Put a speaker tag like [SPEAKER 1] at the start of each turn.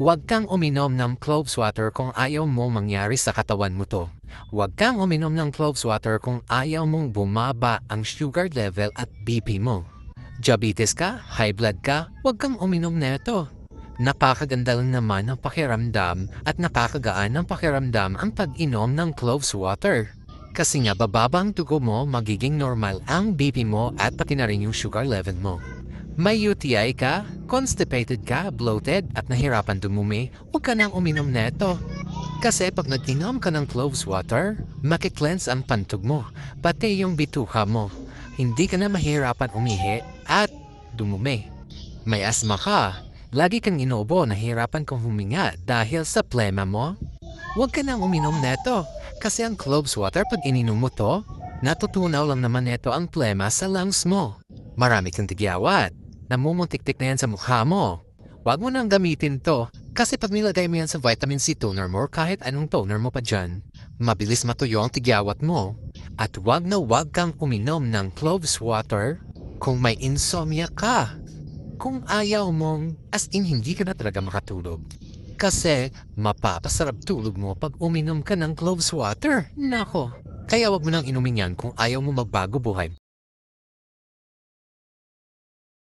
[SPEAKER 1] Huwag kang uminom ng cloves water kung ayaw mo mangyari sa katawan mo to. Huwag kang uminom ng cloves water kung ayaw mong bumaba ang sugar level at BP mo. Diabetes ka, high blood ka, huwag kang uminom neto. Napakaganda lang naman ang pakiramdam at napakagaan ng pakiramdam ang pag-inom ng cloves water. Kasi nga bababa ang dugo mo, magiging normal ang BP mo at pati na rin yung sugar level mo. May UTI ka, constipated ka, bloated at nahirapan dumumi, huwag ka nang uminom neto. Kasi pag nag-inom ka ng cloves water, makiklense ang pantog mo, pati yung bituka mo. Hindi ka na mahirapan umihi at dumumi. May asma ka, lagi kang inubo, nahirapan kang huminga dahil sa plema mo. Huwag ka nang uminom neto, kasi ang cloves water pag ininom mo to, natutunaw lang naman neto ang plema sa lungs mo. Marami kang tigyawat, namumutik-tik na yan sa mukha mo. Huwag mo nang gamitin to, kasi pag nilagay mo yan sa vitamin C toner mo kahit anong toner mo pa dyan, mabilis matuyo ang tigyawat mo. At huwag na huwag kang uminom ng cloves water kung may insomnia ka. Kung ayaw mong, as in hindi ka na talaga makatulog. Kasi mapapasarap tulog mo pag uminom ka ng cloves water. Nako. Kaya wag mo nang inumin yan kung ayaw mo magbago buhay.